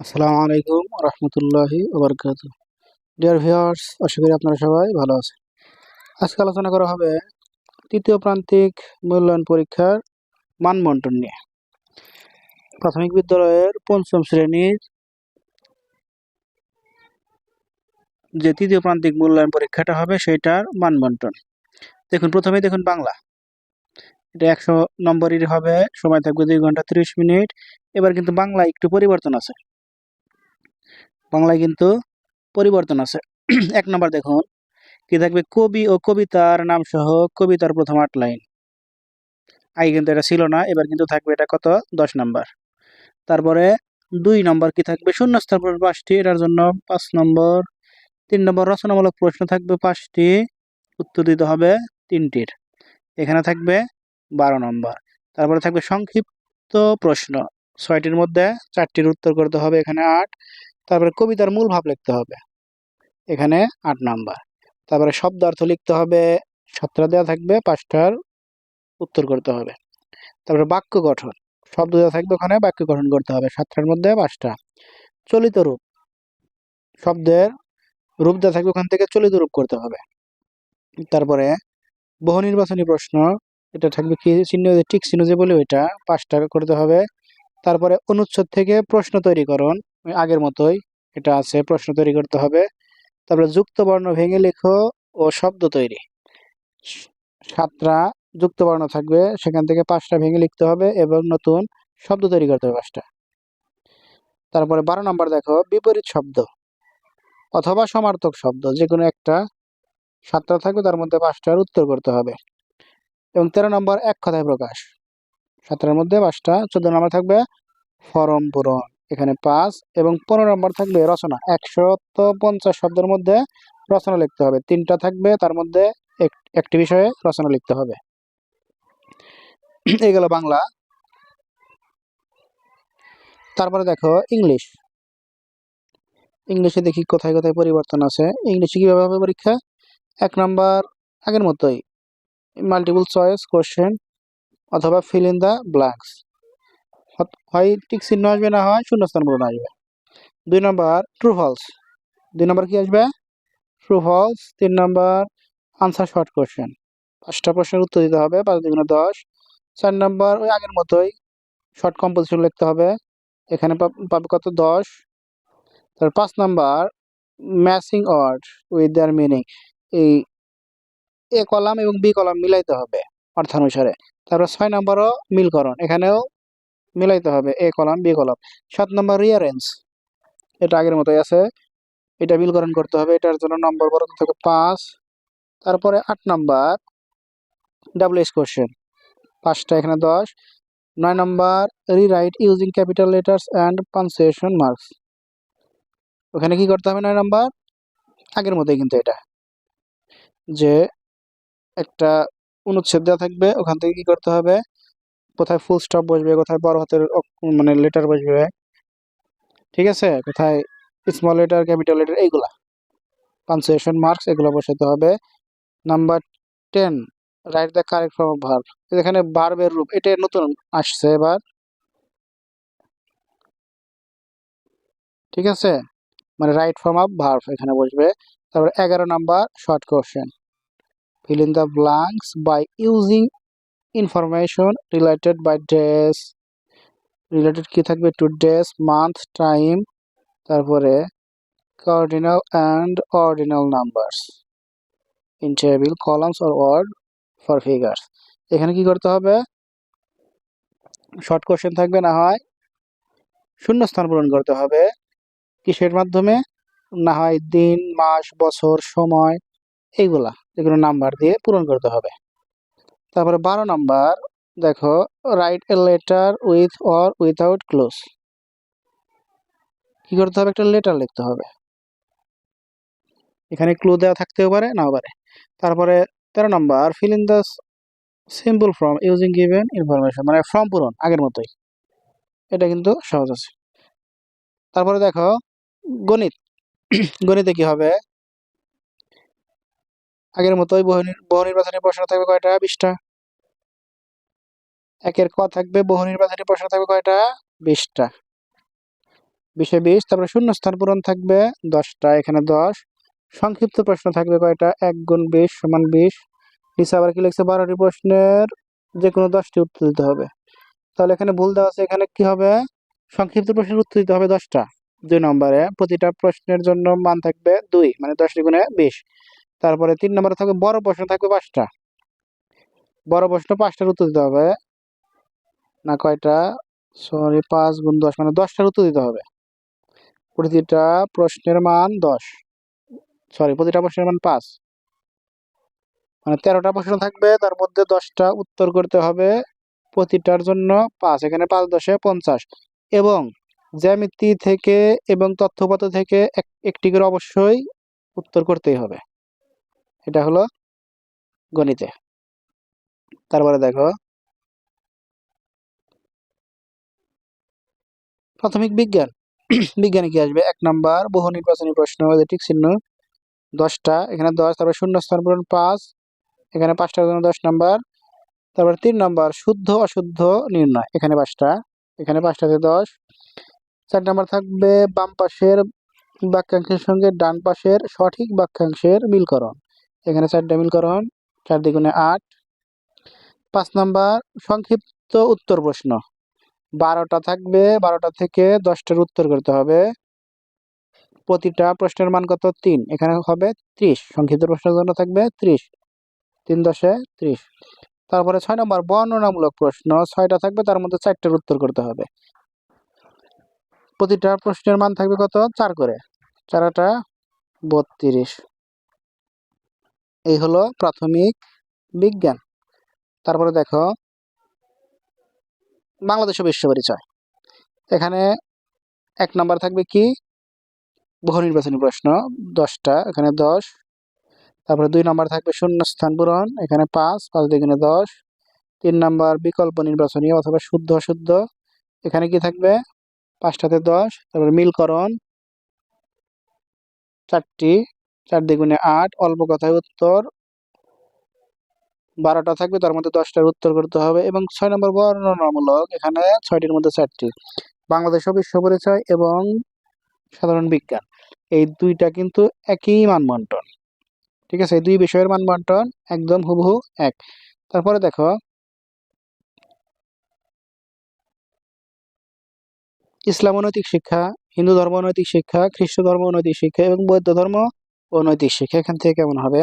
আসসালামু আলাইকুম রহমতুল্লাহি ওবরকাত ডিয়ার ভিউয়ার্স আশা করি আপনারা সবাই ভালো আছেন। আজকে আলোচনা করা হবে তৃতীয় প্রান্তিক মূল্যায়ন পরীক্ষার মানবন্টন নিয়ে। প্রাথমিক বিদ্যালয়ের পঞ্চম শ্রেণির যে তৃতীয় প্রান্তিক মূল্যায়ন পরীক্ষাটা হবে সেটার মানবন্টন দেখুন, প্রথমে দেখুন বাংলা। এটা একশো নম্বরের হবে, সময় থাকবে দুই ঘণ্টা তিরিশ মিনিট। এবার কিন্তু বাংলা একটু পরিবর্তন আছে। বাংলায় কিন্তু পরিবর্তন আছে। এক নম্বর দেখুন, কি থাকবে? কবি ও কবিতার নাম সহ কবিতার প্রথম আট লাইন। আগে কিন্তু এটা ছিল না, এবার কিন্তু থাকবে এটা কত? দশ নম্বর। তারপরে দুই নম্বর কি থাকবে? শূন্যস্থান প্রশ্ন পাঁচটি, এটার জন্য পাঁচ নম্বর। তিন নম্বর রচনামূলক প্রশ্ন থাকবে পাঁচটি, উত্তর দিতে হবে তিনটির। এখানে থাকবে বারো নম্বর। তারপরে থাকবে সংক্ষিপ্ত প্রশ্ন, ছয়টির মধ্যে চারটির উত্তর করতে হবে এখানে আট। তারপরে কবিতার মূল ভাব লিখতে হবে। এখানে আট নাম্বার। তারপরে শব্দ অর্থ লিখতে হবে সাতটা দেওয়া থাকবে, পাঁচটার উত্তর করতে হবে। তারপরে বাক্য গঠন, শব্দ দেওয়া থাকবে ওখানে, বাক্য গঠন করতে হবে, সাতটার মধ্যে পাঁচটা। চলিত রূপ, শব্দের রূপ দেওয়া থাকবে ওখান থেকে চলিত রূপ করতে হবে। তারপরে বহু নির্বাচনী প্রশ্ন, এটা থাকবে কি চিহ্ন টিক চিহ্ন যে বলে ওইটা পাঁচটা করতে হবে তারপরে অনুচ্ছেদ থেকে প্রশ্ন তৈরিকরণ আগের মতোই এটা আছে, প্রশ্ন তৈরি করতে হবে। তারপরে যুক্ত বর্ণ ভেঙে লেখো ও শব্দ তৈরি। সাতটা যুক্ত বর্ণ থাকবে, সেখান থেকে পাঁচটা ভেঙে লিখতে হবে এবং নতুন শব্দ তৈরি করতে হবে পাঁচটা। তারপরে বারো নম্বর দেখো, বিপরীত শব্দ অথবা সমার্থক শব্দ যে কোনো একটা। সাতটা থাকবে, তার মধ্যে পাঁচটার উত্তর করতে হবে। এবং তেরো নম্বর এক কথায় প্রকাশ। সাতটার মধ্যে পাঁচটা, চোদ্দ নম্বর থাকবে ফরম পূরণ। এখানে পাঁচ এবং পনেরো নম্বর থাকবে রচনা। একশত পঞ্চাশ শব্দের মধ্যে রচনা লিখতে হবে। তিনটা থাকবে, তার মধ্যে একটি বিষয়ে রচনা লিখতে হবে। এই গেল বাংলা। তারপরে দেখো ইংলিশ। ইংলিশে দেখি কোথায় কোথায় পরিবর্তন আছে। ইংলিশে কীভাবে হবে পরীক্ষা? এক নাম্বার, আগের মতোই। মাল্টিপল চয়েস কোশ্চেন অথবা ফিল ইন দ্য ব্ল্যাঙ্কস হয় টিক চিহ্ন আসবে না হয় শূন্যস্থান পূরণ আসবে। দুই নম্বর ট্রু ফলস দুই নম্বর কি আসবে? ট্রু ফলস তিন নম্বর আনসার শর্ট কোশ্চেন পাঁচটা প্রশ্নের উত্তর দিতে হবে, পাঁচ দুগুণে দশ। চার নম্বর, ওই আগের মতোই শর্ট কম্পোজিশন লিখতে হবে। এখানে পাবে কত? দশ। তারপর পাঁচ number matching word with their meaning এই এ কলাম এবং বি কলাম মিলাইতে হবে। অর্থানুসারে তারপর ছয় নম্বরও মিলকরণ। এখানেও মিলাইতে হবে, এ কলাম, বি কলাম। সাত নম্বর রিয়ারেঞ্জ এটা আগের মতোই আছে। এটা মিলকরণ করতে হবে, এটার জন্য নম্বর বরাদ্দ থাকবে পাঁচ। তারপরে আট নাম্বার ডাবল এস কোশ্চেন পাঁচটা, এখানে দশ। নয় number rewrite using capital letters and punctuation marks ওখানে কি করতে হবে? নয় নাম্বার? আগের মতোই কিন্তু এটা। যে একটা অনুচ্ছেদ দেওয়া থাকবে, ওখান থেকে কি করতে হবে? কোথায় ফুল স্টপ বসবে, কোথায় বড় হাতের মানে লেটার বসবে, ঠিক আছে? কোথায় স্মল লেটার ক্যাপিটাল লেটার এইগুলা। পানসুয়েশন মার্কস এগুলো বসাতে হবে। Number ten write the correct form of verb এখানে ভার্বের রূপ, এটা নতুন আসছে এবার। ঠিক আছে? মানে রাইট ফর্ম অফ ভার্ব এখানে বসবে। তারপর এগারো number short question fill in the blanks by using information related by days. Related কি থাকবে টু ডেস মান্থ টাইম তারপরে cardinal and ordinal numbers in table columns or word for figures এখানে কি করতে হবে? শর্ট কোশ্চেন থাকবে না হয়। শূন্যস্থান পূরণ করতে হবে। কিসের মাধ্যমে? না হয় দিন, মাস, বছর, সময়, এইগুলা। এগুলো নাম্বার দিয়ে পূরণ করতে হবে। তারপরে বারো নাম্বার দেখো write a letter with or without clues কি করতে হবে? একটা লেটার লিখতে হবে। এখানে ক্লু দেওয়া থাকতেও পারে, নাও পারে। তারপরে তেরো number fill in the simple form using given information মানে ফর্ম পূরণ, আগের মতোই। এটা কিন্তু সহজ আছে। তারপরে দেখো, গণিত। গণিতে কি হবে? আগের মতোই বহু নির্বাচনী প্রশ্ন থাকবে কয়টা? বিশটা। একের ক থাকবে, বহু নির্বাচনী প্রশ্ন থাকবে কয়টা? বিশটা। বিশে বিশ, তারপরে শূন্য স্থান পূরণ থাকবে দশটা, এখানে দশ। সংক্ষিপ্ত প্রশ্ন থাকবে কয়টা? এক গুণ বিশ সমান বিশ। নিচে আবার কি লিখছে? বারোটি প্রশ্নের যে কোনো দশটি উত্তর দিতে হবে। তাহলে এখানে ভুল দেওয়া আছে, এখানে কি হবে? সংক্ষিপ্ত প্রশ্নের উত্তর দিতে হবে দশটা। দুই নম্বরে, প্রতিটা প্রশ্নের জন্য মান থাকবে দুই মানে দশ গুণে বিশ। তারপরে তিন নম্বরে থাকবে বড় প্রশ্ন থাকবে পাঁচটা। বড় প্রশ্ন পাঁচটার উত্তর দিতে হবে। না কয়টা? সরি পাঁচ গুণ দশ মানে দশটার উত্তর দিতে হবে। প্রতিটা প্রশ্নের মান দশ। সরি প্রতিটা প্রশ্নের মান পাঁচ। মানে তেরোটা প্রশ্ন থাকবে, তার মধ্যে দশটা উত্তর করতে হবে। প্রতিটার জন্য পাঁচ, এখানে পাঁচ দশে পঞ্চাশ। এবং জ্যামিতি থেকে এবং তথ্যপত্র থেকে এক- একটি করে অবশ্যই উত্তর করতেই হবে। এটা হলো গণিতে। তারপরে দেখো, প্রাথমিক বিজ্ঞান। বিজ্ঞানে কি আসবে? এক নাম্বার, বহু নির্বাচনী প্রশ্ন ঠিক চিহ্ন দশটা। এখানে দশ, তারপর শূন্য, স্থান পূরণ পাঁচ। এখানে পাঁচটার জন্য দশ নাম্বার। তারপর তিন নাম্বার, শুদ্ধ, অশুদ্ধ, নির্ণয়। এখানে পাঁচটা। এখানে পাঁচটাতে দশ। চার নাম্বার থাকবে, বাম পাশের বাক্যাংশের সঙ্গে ডান পাশের সঠিক বাক্যাংশের মিলকরণ। এখানে চারটা মিলকরণ চার দ্বিগুণে আট। পাঁচ নাম্বার, সংক্ষিপ্ত উত্তর প্রশ্ন। বারোটা থাকবে, বারোটা থেকে দশটার উত্তর করতে হবে। প্রতিটা প্রশ্নের মান কত? তিন। এখানে হবে ত্রিশ। সংক্ষিপ্ত প্রশ্নের জন্য থাকবে ত্রিশ। তিন দশে ত্রিশ। তারপরে ছয় নম্বর, বর্ণনামূলক প্রশ্ন। ছয়টা থাকবে, তার মধ্যে চারটার উত্তর করতে হবে। প্রতিটা প্রশ্নের মান থাকবে কত? চার করে। চারাটা, বত্রিশ। এই হলো প্রাথমিক বিজ্ঞান। তারপরে দেখো, বাংলাদেশ বিশ্ব পরিচয়। এখানে এক নাম্বার থাকবে কি? বহু নির্বাচনী প্রশ্ন, দশটা, এখানে দশ। তারপরে দুই নাম্বার থাকবে শূন্য স্থান পূরণ, এখানে পাঁচ পাঁচ দুগুণে দশ। তিন নাম্বার বিকল্প নির্বাচনী অথবা শুদ্ধ অশুদ্ধ, এখানে কি থাকবে? পাঁচটাতে দশ। তারপরে মিলকরণ, চারটি। চার দ্বিগুণে আট, অল্প কথায় উত্তর বারোটা থাকবে, তার মধ্যে দশটার উত্তর করতে হবে এবং ছয় নম্বর বর্ণনামূলক, এখানে ছয়টির মধ্যে চারটি। বাংলাদেশ বিশ্ব পরিচয় এবং সাধারণ বিজ্ঞান, এই দুইটা কিন্তু একই মানবন্টন। ঠিক আছে, এই দুই বিষয়ের মানবন্টন একদম হুবহু এক। তারপরে দেখো, ইসলাম অনৈতিক শিক্ষা, হিন্দু ধর্ম অনৈতিক শিক্ষা, খ্রিস্ট ধর্ম অনৈতিক শিক্ষা এবং বৌদ্ধ ধর্ম অনৈতিক শিক্ষা, এখান থেকে কেমন হবে?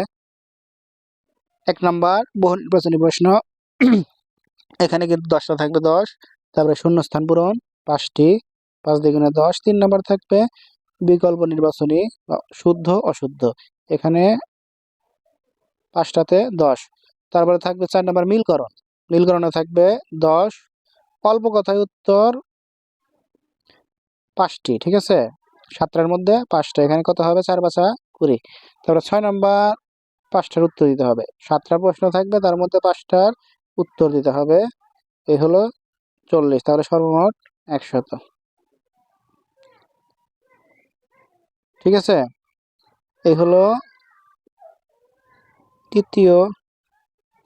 এক নাম্বার বহু নির্বাচনী প্রশ্ন। এখানে কিন্তু দশটা থাকবে, দশ। তারপরে শূন্য স্থান পূরণ, পাঁচটি। পাঁচ দ্বিগুণে দশ। তিন নাম্বার থাকবে, বিকল্প নির্বাচনী শুদ্ধ, অশুদ্ধ। এখানে পাঁচটাতে দশ। তারপরে থাকবে চার নাম্বার মিলকরণ। মিলকরণে থাকবে দশ। অল্প কথায় উত্তর পাঁচটি, ঠিক আছে? সাতটার মধ্যে পাঁচটা। এখানে কত হবে? চার বাছা কুড়ি তারপরে ছয় নম্বর পাঁচটার উত্তর দিতে হবে। সাতটা প্রশ্ন থাকবে, তার মধ্যে পাঁচটার উত্তর দিতে হবে। এই হলো চল্লিশ, তাহলে সর্বমোট একশত। ঠিক আছে? এই হলো তৃতীয়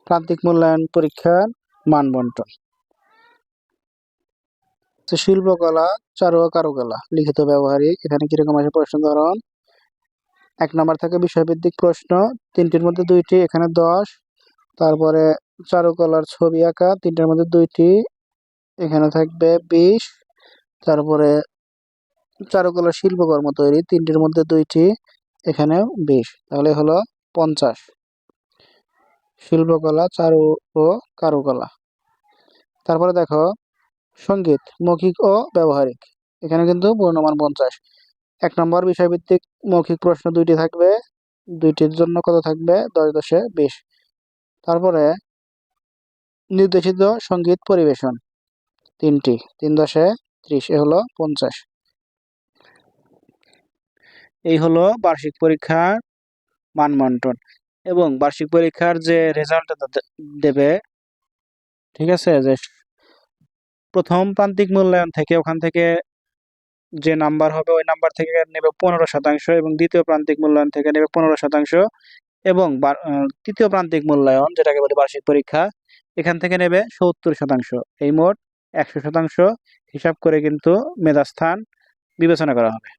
প্রান্তিক মূল্যায়ন পরীক্ষার মান বন্টন। শিল্পকলা চারু কারুকলা, লিখিত, ব্যবহারিক, এখানে কীরকম আছে প্রশ্ন ধরন? এক নম্বর থেকে বিষয়ভিত্তিক প্রশ্ন। তিনটির মধ্যে দুইটি, এখানে দশ। তারপরে চারুকলার ছবি আঁকা, তিনটার মধ্যে দুইটি, এখানে থাকবে বিশ। তারপরে চারুকলার শিল্পকর্ম তৈরি, তিনটির মধ্যে দুইটি, এখানে বিশ। তাহলে হলো পঞ্চাশ। শিল্পকলা, চারু ও কারুকলা। তারপরে দেখো, সংগীত, মৌখিক ও ব্যবহারিক। এখানে কিন্তু পূর্ণমান পঞ্চাশ। এক নম্বর বিষয়ভিত্তিক মৌখিক প্রশ্ন দুইটি থাকবে। দুইটির জন্য কত থাকবে? দশ দশে বিশ। তারপরে নির্দেশিত সংগীত পরিবেশন। তিনটি। তিন দশে ত্রিশ। এ হলো পঞ্চাশ। এই হলো বার্ষিক পরীক্ষার মানবন্টন এবং বার্ষিক পরীক্ষার যে রেজাল্ট দেবে, ঠিক আছে? যে প্রথম প্রান্তিক মূল্যায়ন থেকে ওখান থেকে যে নাম্বার হবে ওই নাম্বার থেকে নেবে পনেরো শতাংশ এবং দ্বিতীয় প্রান্তিক মূল্যায়ন থেকে নেবে পনেরো শতাংশ এবং তৃতীয় প্রান্তিক মূল্যায়ন যেটাকে বলে বার্ষিক পরীক্ষা, এখান থেকে নেবে সত্তর শতাংশ। এই মোট একশো শতাংশ। হিসাব করে কিন্তু মেধাস্থান বিবেচনা করা হবে।